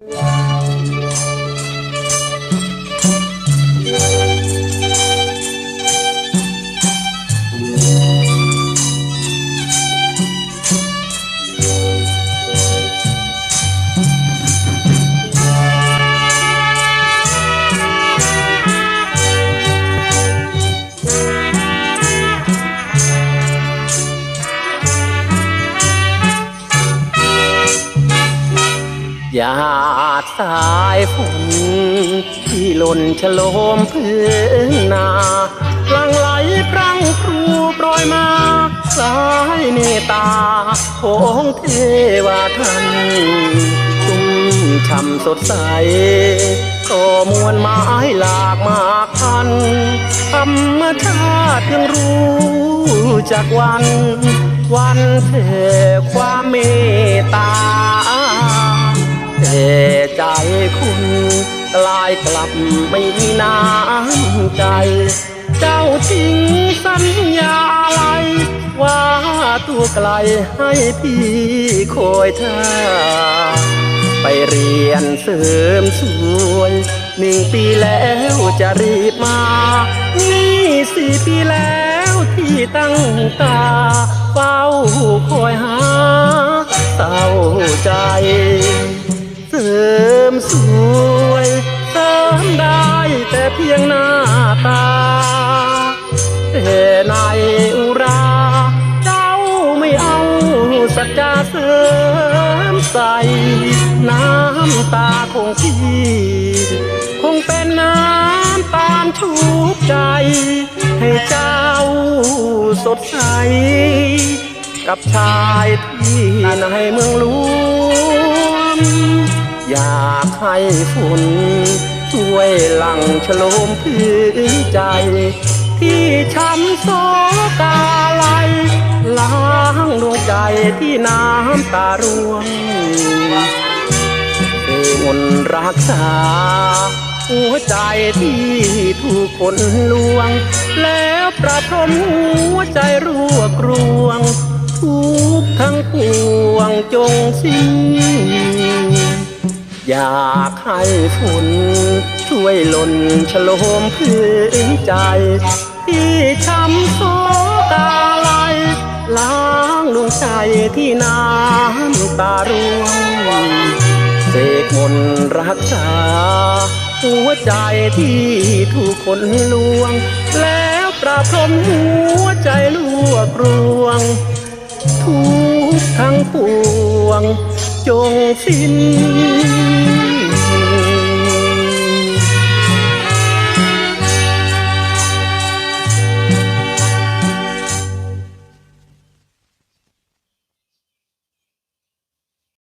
Bye. หยาดสายฝนที่หล่นฉโลมพื้นนาลังไหลพรังพรูโปรยมาสายเมตตาของเทวาทันชุ่มช่ำสดใสก็มวลไม้หลากมากพันธรรมชาติยังรู้จากวัน วันเทความเมตตา แต่ใจคุณกลายกลับไม่มีน้ำใจ เจ้าทิ้งสัญญาอะไร ว่าตัวไกลให้พี่คอยท่าไปเรียนเสริมสวยหนึ่งปีแล้วจะรีบมา นี่สี่ปีแล้วที่ตั้งตา เฝ้าคอยหาเศร้าใจ สวยเสริมได้แต่เพียงหน้าตาแต่ในอุรา เจ้าไม่เอาสัจจาเสริมใส่น้ำตาของพี่คงเป็นน้ำตาลชูบใจ ให้เจ้าสดใส กับชายที่ในเมืองหลวง อยากให้ฝุ่นช่วยหลังฉโลมพื้นใจ ที่ช้ำโศกาไหลล้างดวงใจที่น้ำตาร่วงเอมนรักษา หัวใจที่ถูกคนลวง แล้วประทมหัวใจรั่วกรวงทุกทั้งปวงจงสิ้น อยากให้ฝุ่นช่วยหล่นฉโลมพื้นใจ ที่ช้ำโศกาไหลล้างดวงใจที่น้ำตาร่วงเสกมนต์รักษา หัวใจที่ถูกคนลวง แล้วประพรมหัวใจลวกรวง ทุกทั้งปวง จงสิ้น